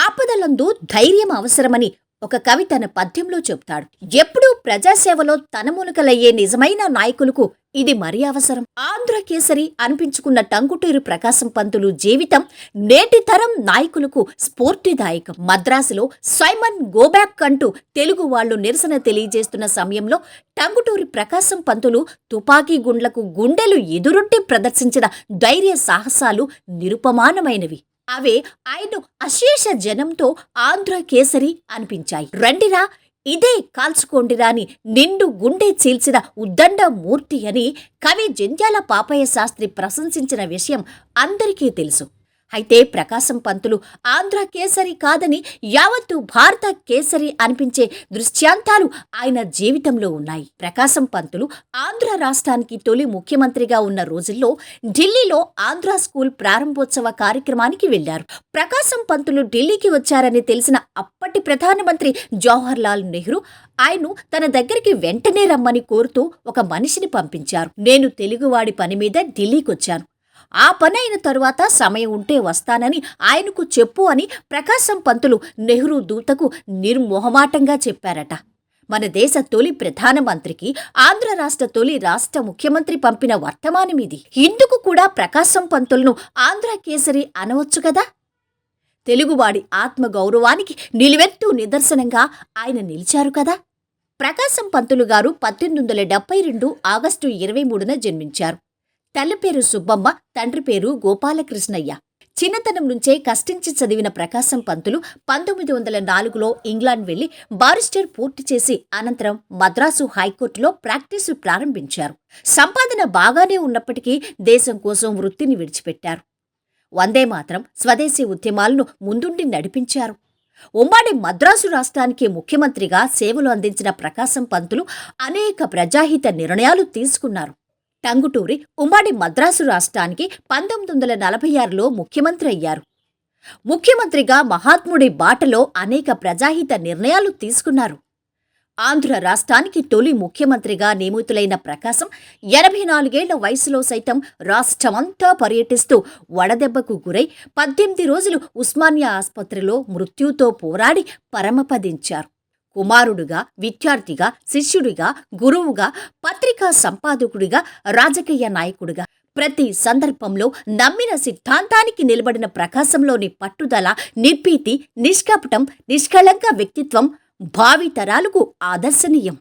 ఆపదలందు ధైర్యం అవసరమని ఒక కవి తన పద్యంలో చెప్తాడు. ఎప్పుడూ ప్రజాసేవలో తనమునకలయ్యే నిజమైన నాయకులకు ఇది మరీ అవసరం. ఆంధ్ర కేసరి అనిపించుకున్న టంగుటూరు ప్రకాశం పంతులు జీవితం నేటి తరం నాయకులకు స్ఫూర్తిదాయకం. మద్రాసులో సైమన్ గోబ్యాక్ అంటూ తెలుగు వాళ్ళు నిరసన తెలియజేస్తున్న సమయంలో టంగుటూరి ప్రకాశం పంతులు తుపాకీ గుండ్లకు గుండెలు ఎదురుట్టి ప్రదర్శించిన ధైర్య సాహసాలు నిరుపమానమైనవి. అవే ఆయన అశేష జనంతో ఆంధ్ర కేసరి అనిపించాయి. రండిరా ఇదే కాల్చుకోండిరా అని నిండు గుండె చీల్చిన ఉద్దండ మూర్తి అని కవి జంధ్యాల పాపయ్య శాస్త్రి ప్రశంసించిన విషయం అందరికీ తెలుసు. అయితే ప్రకాశం పంతులు ఆంధ్ర కేసరి కాదని యావత్తు భారత కేసరి అనిపించే దృశ్యాంతాలు ఆయన జీవితంలో ఉన్నాయి. ప్రకాశం పంతులు ఆంధ్ర రాష్ట్రానికి తొలి ముఖ్యమంత్రిగా ఉన్న రోజుల్లో ఢిల్లీలో ఆంధ్ర స్కూల్ ప్రారంభోత్సవ కార్యక్రమానికి వెళ్ళారు ప్రకాశం పంతులు ఢిల్లీకి వచ్చారని తెలిసిన అప్పటి ప్రధానమంత్రి జవహర్ లాల్ నెహ్రూ ఆయన్ను తన దగ్గరికి వెంటనే రమ్మని కోరుతూ ఒక మనిషిని పంపించారు. నేను తెలుగువాడి పని మీద ఢిల్లీకొచ్చాను ఆ పని అయిన తరువాత సమయం ఉంటే వస్తానని ఆయనకు చెప్పు అని ప్రకాశం పంతులు నెహ్రూ దూతకు నిర్మోహమాటంగా చెప్పారట. మన దేశ తొలి ప్రధానమంత్రికి ఆంధ్ర రాష్ట్ర తొలి రాష్ట్ర ముఖ్యమంత్రి పంపిన వర్తమానమిది ఇందుకు కూడా ప్రకాశం పంతులను ఆంధ్ర కేసరి అనవచ్చు కదా? తెలుగువాడి ఆత్మగౌరవానికి నిలువెత్తు నిదర్శనంగా ఆయన నిలిచారు కదా? ప్రకాశం పంతులు గారు పద్దెనిమిది వందల డెబ్బై రెండు ఆగస్టు ఇరవై మూడున జన్మించారు. తల్లి పేరు సుబ్బమ్మ తండ్రి పేరు గోపాలకృష్ణయ్య. చిన్నతనం నుంచే కష్టించి చదివిన ప్రకాశం పంతులు పంతొమ్మిది వందల నాలుగులో ఇంగ్లాండ్ వెళ్ళి బారిస్టర్ పూర్తి చేసి అనంతరం మద్రాసు హైకోర్టులో ప్రాక్టీసు ప్రారంభించారు. సంపాదన బాగానే ఉన్నప్పటికీ దేశం కోసం వృత్తిని విడిచిపెట్టారు. వందే మాత్రం స్వదేశీ ఉద్యమాలను ముందుండి నడిపించారు. ఉమ్మడి మద్రాసు రాష్ట్రానికి ముఖ్యమంత్రిగా సేవలు అందించిన ప్రకాశం పంతులు అనేక ప్రజాహిత నిర్ణయాలు తీసుకున్నారు. టంగుటూరి ఉమ్మడి మద్రాసు రాష్ట్రానికి పంతొమ్మిది వందల నలభై ఆరులో ముఖ్యమంత్రి అయ్యారు. ముఖ్యమంత్రిగా మహాత్ముడి బాటలో అనేక ప్రజాహిత నిర్ణయాలు తీసుకున్నారు. ఆంధ్ర రాష్ట్రానికి తొలి ముఖ్యమంత్రిగా నియమితులైన ప్రకాశం ఎనభై నాలుగేళ్ళ వయసులో సైతం రాష్ట్రమంతా పర్యటిస్తూ వడదెబ్బకు గురై పద్దెనిమిది రోజులు ఉస్మానియా ఆసుపత్రిలో మృత్యుతో పోరాడి పరమపదించారు. కుమారుడుగా విద్యార్థిగా శిష్యుడిగా గురువుగా పత్రికా సంపాదకుడిగా రాజకీయ నాయకుడిగా. ప్రతి సందర్భంలో నమ్మిన సిద్ధాంతానికి నిలబడిన ప్రకాశంలోని పట్టుదల నిర్భీతి నిష్కపటం నిష్కళంక వ్యక్తిత్వం భావితరాలకు ఆదర్శనీయం.